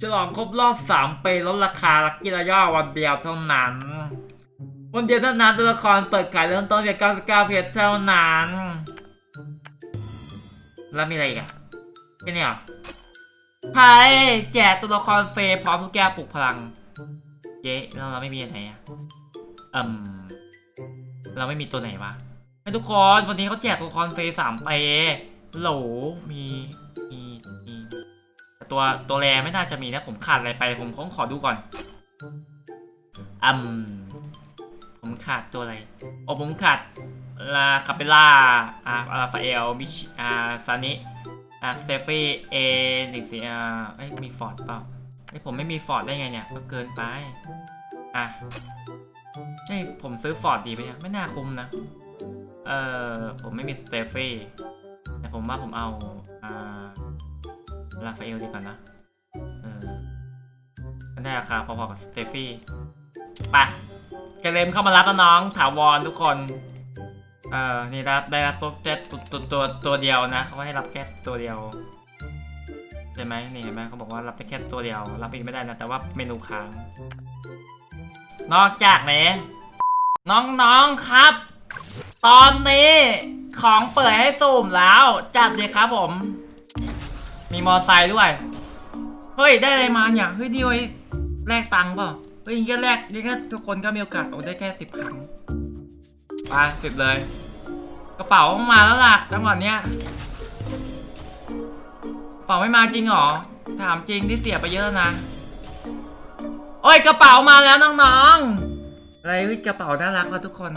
ฉลองครบรอบสามปีลดราคาลักกี้ระย่อวันเดียวเท่านั้น วันเดียวเท่านั้นตัวละครเปิดขายเริ่มต้นเพียง99 เพชรเท่านั้น แล้วมีอะไรอีกอะแค่นี้เหรอไพ่แจกตัวละครเฟย์พร้อมทุกแก้วปลุกพลัง เย้แล้วเราไม่มีอะไรอะอืมเราไม่มีตัวไหนวะให้ทุกคนวันนี้เขาแจกตัวละครเฟย์สามไปโหลมีมี ตัวตัวแรไม่น่าจะมีนะผมขาดอะไรไปผมขอขอดูก่อนอืมผมขาดตัวอะไรโอ้ผมขาดลาคาเปล่าอ่าราฟาเอลมิชอ่าซานิอ่าสเตฟี่เอหนึ่งสี่อ่าเอ้ยมีฟอร์ดเปล่าเอ้ยผมไม่มีฟอร์ดได้ไงเนี่ยก็เกินไป อะเฮ้ยผมซื้อฟอร์ดดีไหมเนี่ยไม่น่าคุ้มนะ เออผมไม่มีสเตฟี่แต่ผมว่าผมเอาอ่า ลาฟาเอลดีกว่านะเออมันได้ราคาพอๆกับสเตฟี่ ไปเกเรมเข้ามารับแล้วน้องถาวรทุกคน เออนี่รับได้รับตัวตัวตัวตัวตัวเดียวนะเขาให้รับแค่ตัวเดียวใช่ไหมนี่เห็นไหมเขาบอกว่ารับได้แค่ตัวเดียว รับอีกไม่ได้นะแต่ว่าเมนูค้าง นอกจากนี้น้องๆครับ ตอนนี้ของเปิดให้สุ่มแล้ว จัดเลยครับผม มีมอไซค์ด้วย เฮ้ย ได้อะไรมาเนี่ย เฮ้ยนี่ไว้แลกตังค์เปล่า เฮ้ยแค่แลกยังแค่ทุกคนก็มีโอกาสโอ้ได้แค่สิบครั้ง ไปสิบเลย กระเป๋ามาแล้วล่ะจังหวะเนี้ยกระเป๋าไม่มาจริงเหรอ ถามจริงที่เสียไปเยอะแล้วนะ โอ้ยกระเป๋ามาแล้วน้องๆอะไรวิกระเป๋าน่ารักว่ะทุกคน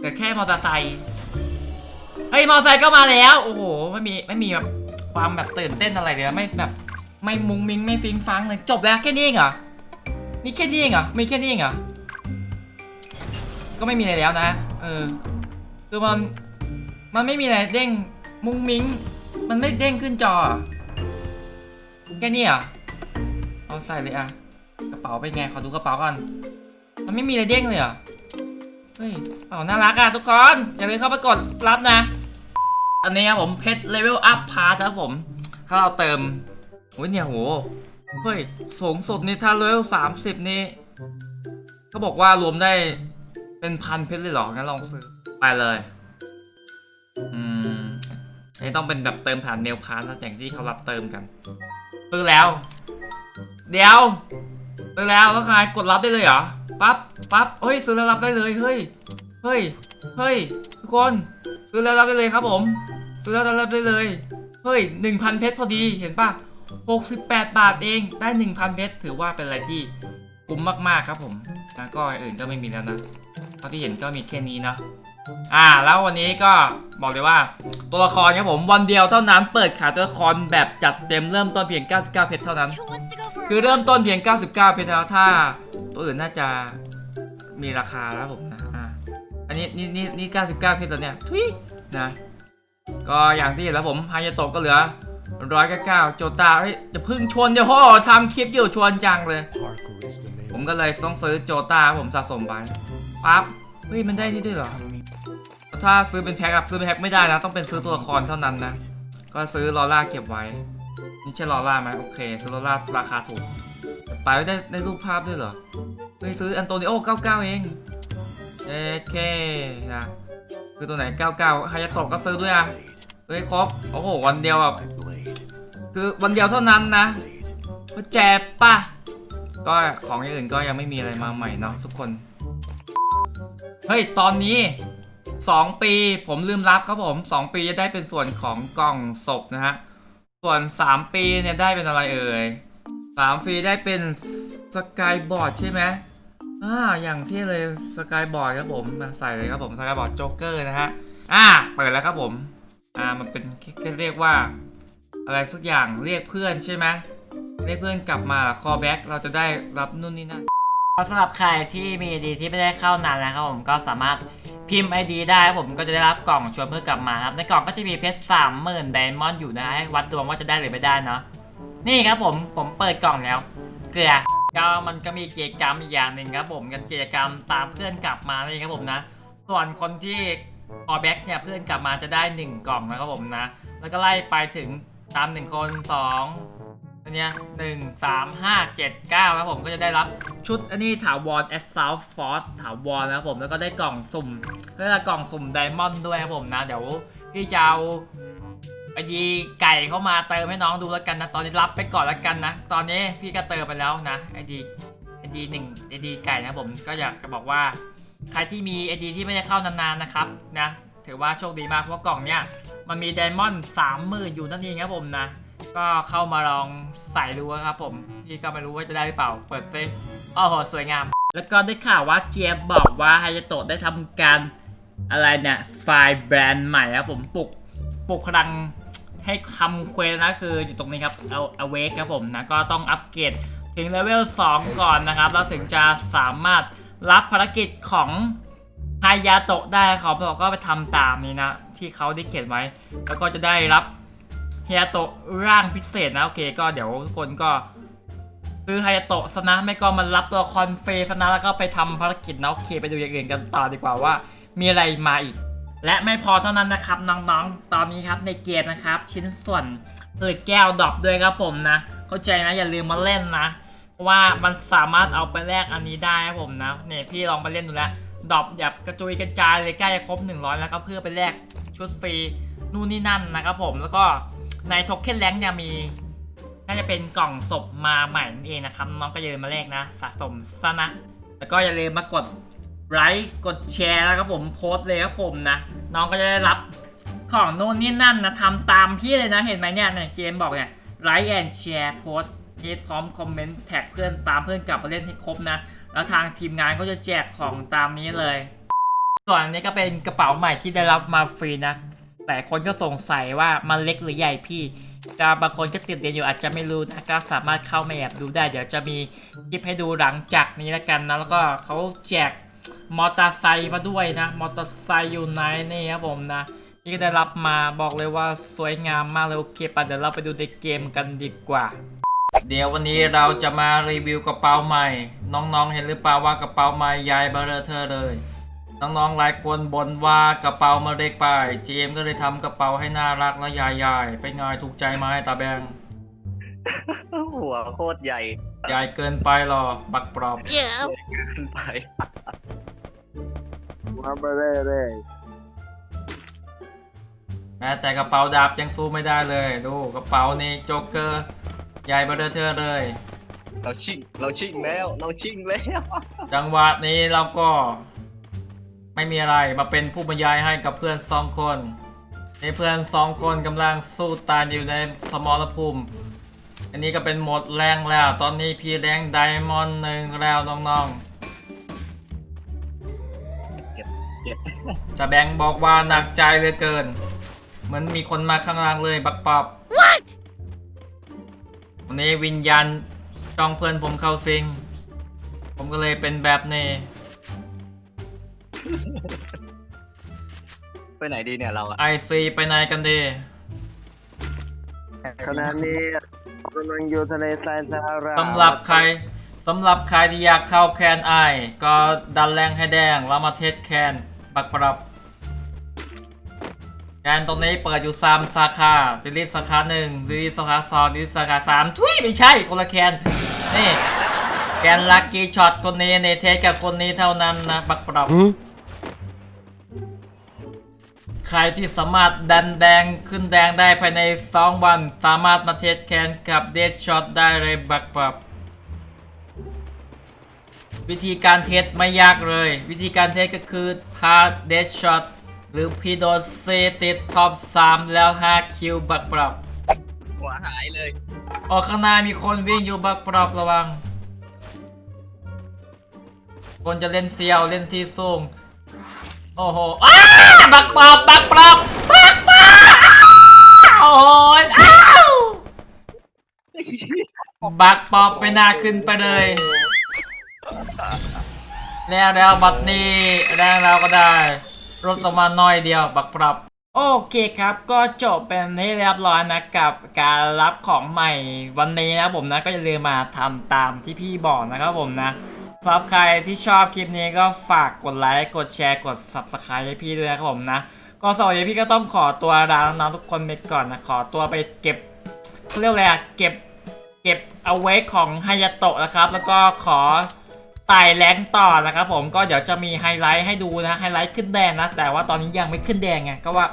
แต่แค่มอเตอร์ไซค์ เฮ้ยมอเตอร์ไซค์ก็มาแล้ว โอ้โห ไม่มี ไม่มีแบบ ความแบบตื่นเต้นอะไรเลยไม่แบบไม่มุงมิงไม่ฟิงฟังเลยจบแล้วแค่นี้เองเหรอ นี่แค่นี้เองเหรอมีแค่นี้เองเหรอ ก็ไม่มีอะไรแล้วนะ เออ คือมัน มันไม่มีอะไรเด้งมุงมิง มันไม่เด้งขึ้นจอ แค่นี้เหรอเอาใส่เลยอะกระเป๋าเป็นไง ขอดูกระเป๋าก่อน มันไม่มีอะไรเด้งเลยเหรอเฮ้ยกระเป๋าน่ารักอะทุกคน อย่าลืมเข้าไปกดรับนะ อันนี้ครับผมเพชรเลเวลอัพพาร์ทครับผมถ้าเราเติมโอ้ยเนี่ยโหเฮ้ยสูงสุดนี่ถ้าเลเวลสามสิบนี่เขาบอกว่ารวมได้เป็นพันเพชรเลยเหรองั้นลองซื้อไปเลย อืมอันนี้ต้องเป็นแบบเติมผ่านเมลพาร์ทนะอย่างที่เขารับเติมกันซื้อแล้ว เดี๋ยวซื้อแล้วแล้วไงกดรับได้เลยเหรอปั๊บปั๊บเฮ้ยซื้อแล้วรับได้เลยเฮ้ยเฮ้ยเฮ้ยทุกคนซื้อแล้วรับได้เลยครับผม ซื้อแล้วรับได้เลย เฮ้ยหนึ่งพันเพชรพอดี เห็นปะหกสิบแปดบาทเอง ได้หนึ่งพันเพชร ถือว่าเป็นอะไรที่คุ้มมากๆครับผม แล้วก็อื่นก็ไม่มีแล้วนะเท่าที่เห็นก็มีแค่นี้นะอ่า แล้ววันนี้ก็บอกเลยว่า ตัวละครครับผมวันเดียวเท่านั้นเปิดขายตัวละครแบบจัดเต็มเริ่มต้นเพียง 99 เพชรเท่านั้น คือเริ่มต้นเพียง 99 เพชรแล้วถ้า ตัวอื่นน่าจะมีราคาแล้วผมนะอะอันนี้นี่นี่นี่ 99 เพชรแล้วเนี่ยทุยนะ ก็อย่างที่เห็นแล้วผมฮายาโตะก็เหลือ199โจตาเฮ้ยจะพึ่งชวนเดี๋ยวโหทำคลิปอยู่ชวนจังเลย ผมก็เลยต้องซื้อโจตาผมสะสมไปปั๊บเฮ้ยมันได้นี่ด้วยเหรอ ถ้าซื้อเป็นแพ็คอะซื้อเป็นแพ็คไม่ได้นะ ต้องเป็นซื้อตัวละครเท่านั้นนะ ก็ซื้อลอร่าเก็บไว้ นี่ใช่ลอร่าไหมโอเคซื้อลอร่าราคาถูกไปได้ได้รูปภาพด้วยเหรอเฮ้ยซื้ออันโตนิโอ99 เองเอเคนะคือตัวไหน 99ฮายาโตะก็ซื้อด้วยอะ ซื้อให้ครบโอ้โหวันเดียวแบบคือวันเดียวเท่านั้นนะก็แจบป่ะก็ของอย่างอื่นก็ยังไม่มีอะไรมาใหม่เนาะทุกคน เฮ้ย ตอนนี้ 2 ปีผมลืมรับครับผม 2 ปีจะได้เป็นส่วนของกล่องศพนะฮะ ส่วน 3 ปีเนี่ยได้เป็นอะไรเอ่ย3ปีได้เป็นสกายบอร์ดใช่ไหมอ่าอย่างที่เลยสกายบอร์ดครับผม ใส่เลยครับผมสกายบอร์ดโจ๊กเกอร์นะฮะ อ่า เปิดแล้วครับผม อ่ามันเป็นแค่เรียกว่า อะไรสักอย่างเรียกเพื่อนใช่ไหมเรียกเพื่อนกลับมา call back เราจะได้รับนู่นนี่นั่นสำหรับใครที่มี ID ที่ไม่ได้เข้านานนะครับผมก็สามารถพิมพ์ ID ได้ผมก็จะได้รับกล่องชวนเพื่อนกลับมาครับในกล่องก็จะมีเพชรสามหมื่นไดมอนด์อยู่นะฮะให้วัดดวงว่าจะได้หรือไม่ได้เนาะนี่ครับผมผมเปิดกล่องแล้ว เกลือก็มันก็มีกิจกรรมอีกอย่างหนึ่งครับผมกันกิจกรรมตามเพื่อนกลับมานี่ครับผมนะ ส่วนคนที่ พอแบ็กเนี่ยเพื่อนกลับมาจะได้ 1 กล่องนะครับผมนะ แล้วก็ไล่ไปถึงตาม 1 คน2อันเนี้ยหนึ่งสามห้าเจ็ดเก้าครับผมก็จะได้รับชุดอันนี้ถาวร a s s a u l t Force ถาวรนะครับผมแล้วก็ได้กล่องสุ่มเรียกว่ากล่องสุ่มไดมอนด์ด้วยครับผมนะเดี๋ยวพี่จะเอาไอดีไก่เข้ามาเติมให้น้องดูแล้วกันนะตอนนี้รับไปก่อนแล้วกันนะ ตอนนี้พี่ก็เติมไปแล้วนะไอดีไอดีหนึ่งไอดีไก่นะผมก็อยากจะบอกว่า ใครที่มีไอดีที่ไม่ได้เข้านานๆนะครับนะถือว่าโชคดีมากเพราะกล่องเนี้ยมันมีไดมอนด์สามหมื่นอยู่นั่นเองครับผมนะ ก็เข้ามาลองใส่ดูครับผม พี่ก็ไม่รู้ว่าจะได้หรือเปล่า เปิดไปโอ้โหสวยงาม แล้วก็ได้ข่าวว่าเกียบบอกว่าไฮยาโตะได้ทำการอะไรเนี่ยไฟล์แบรนด์ใหม่ครับผมปลุกปลุกพลังให้คำเควสนะคืออยู่ตรงนี้ครับเอาเอาเวกครับผมนะก็ต้องอัปเกรดถึงเลเวล2ก่อนนะครับ แล้วถึงจะสามารถ รับภารกิจของไฮยาโตะได้เขาบอกก็ไปทำตามนี้นะ ที่เขาได้เขียนไว้ แล้วก็จะได้รับเฮียโตะร่างพิเศษนะ โอเค ก็เดี๋ยวทุกคนก็ซื้อไฮยาโตะซะนะไม่ก็มารับตัวคอนเฟซะนะแล้วก็ไปทำภารกิจนะโอเค ไปดูอย่างอื่นกันต่อดีกว่าว่า มีอะไรมาอีก และไม่พอเท่านั้นนะครับน้องๆ ตอนนี้ครับในเกมนะครับ ชิ้นส่วนเปิดแก้วดรอปด้วยครับผมนะ เข้าใจนะอย่าลืมมาเล่นนะ เพราะว่ามันสามารถเอาไปแลกอันนี้ได้ครับผมนะเนี่ยพี่ลองไปเล่นดูแล้วดรอปแบบกระจุยกระจายเลยใกล้จะครบ 100 แล้วก็เพื่อไปแลกชุดฟรีนู่นนี่นั่นนะครับผมแล้วก็ในโทเค็นแรงจะมีน่าจะเป็นกล่องศพมาใหม่นั่นเองนะครับน้องก็อย่าลืมมาแลกนะ สะสมซะนะแล้วก็อย่าลืมมากดไลค์กดแชร์แล้วครับผมโพสต์เลยครับผมนะ น้องก็จะได้รับของโน่นนี่นั่นนะทำตามพี่เลยนะเห็นไหมเนี่ยในเกมบอกเนี่ยไลค์แอนแชร์โพสต์ ทีพร้อมคอมเมนต์แท็กเพื่อนตามเพื่อนกลับมาเล่นให้ครบนะ แล้วทางทีมงานก็จะแจกของตามนี้เลย ส่วนอันนี้ก็เป็นกระเป๋าใหม่ที่ได้รับมาฟรีนะ แต่คนก็สงสัยว่ามันเล็กหรือใหญ่พี่ก็บางคนก็ติดเรียนอยู่อาจจะไม่รู้นะก็สามารถเข้ามาแอบดูได้ เดี๋ยวจะมีคลิปให้ดูหลังจากนี้แล้วกันนะ แล้วก็เขาแจกมอเตอร์ไซค์มาด้วยนะ มอเตอร์ไซค์อยู่ไหนนี่ครับผมนะ นี่ก็ได้รับมาบอกเลยว่าสวยงามมากเลยโอเคปะเดี๋ยวเราไปดูในเกมกันดีกว่า เดี๋ยววันนี้เราจะมารีวิวกระเป๋าใหม่ น้องๆเห็นหรือเปล่าว่ากระเป๋าใหม่ใหญ่เบอร์เธอเลย น้องๆหลายคนบ่นว่ากระเป๋ามาเล็กไปเจมส์ก็เลยทำกระเป๋าให้น่ารักและใหญ่ๆไปไงถูกใจไหมตาแบงหัวโคตรใหญ่ใหญ่เกินไปหรอบักปลอบขึ้นไปมาไปเรื่อยแม้แต่กระเป๋าดาบยังสู้ไม่ได้เลย ดูกระเป๋านี่โจ๊กเกอร์ ใหญ่เบอร์เธอเลย เราชิงเราชิงแล้ว เราชิงแล้วจังหวะนี้เราก็ ไม่มีอะไรมาเป็นผู้บรรยายให้กับเพื่อนสองคนในเพื่อนสองคนกำลังสู้ตายอยู่ในสมรภูมิ อันนี้ก็เป็นโหมดแรงแล้ว ตอนนี้พี่แรงไดมอนด์หนึ่งแล้วน้องเก็บเก็บๆจะแบงค์บอกว่าหนักใจเหลือเกิน เหมือนมีคนมาข้างล่างเลยบักปอบ วันนี้วิญญาณจ้องเพื่อนผมเข้าสิง ผมก็เลยเป็นแบบนี้ไปไหนดีเนี่ยเราอะไอซีไปไหนกันดีๆขณะนี้กำลังอยู่ทะเลทรายซาฮาราสำหรับใครสำหรับใครที่อยากเข้าแคนไอก็ดันแรงให้แดงแล้วมาเทสแคน บักปรับ แคนตรงนี้เปิดอยู่3สาขาดิลิสสาขา1ดิลิสสาขา2ดิลิสาขา3ทุยไม่ใช่คนละแคนนี่แคนลักกี้ช็อตคนนี้ในเทสกับคนนี้เท่านั้นนะบักปรับใครที่สามารถดันแดงขึ้นแดงได้ภายใน 2 วัน สามารถมาเทสแคนกับเดชช็อตได้เลยบักปรับ วิธีการเทสไม่ยากเลย วิธีการเทสก็คือพาเดชช็อต หรือพีโดเซติดท็อป3แล้ว5คิวบักปรับหัวหายเลยออกข้างหน้ามีคนวิ่งอยู่บักปรับระวัง คนจะเล่นเซียวเล่นที่สูงโอ้โหอ้าบักปรับบักปรับบักปรับโอ้โหอ้าวบักปรับไปหน้าขึ้นไปเลย แล้วแล้วบัดนี้แรงเราก็ได้ ลดลงมาน้อยเดียวบักปรับโอเคครับก็จบเป็นที่เรียบร้อยนะกับการรับของใหม่วันนี้นะผมนะก็อย่าลืมมาทำตามที่พี่บอกนะครับผมนะสำหรับใครที่ชอบคลิปนี้ก็ฝากกดไลค์กดแชร์กด subscribe ให้พี่ด้วยนะครับผมนะก็สวัสดีพี่ก็ต้องขอตัวลาน้องทุกคนไปก่อนนะขอตัวไปเก็บเขาเรียกอะไรอะเก็บเก็บเอาไว้ของฮายาโตะนะครับ แล้วก็ขอ ไต่แรงค์ต่อนะครับผมก็เดี๋ยวจะมีไฮไลท์ให้ดูนะไฮไลท์ขึ้นแดงนะ แต่ว่าตอนนี้ยังไม่ขึ้นแดงไงก็ว่า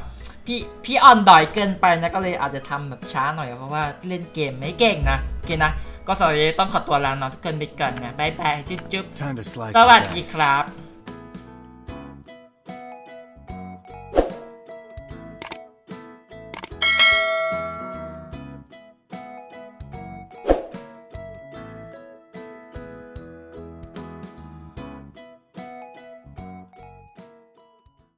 พี่พี่อ่อนดอยเกินไปนะก็เลยอาจจะทำแบบช้าหน่อยเพราะว่าเล่นเกมไม่เก่งนะโอเคนะ ก็สวัสดีต้องขอตัวลาน้องทุกคนไปก่อนนะบายบายจุ๊บจุ๊บ Time to slice ส and วัสดี dice. ครับ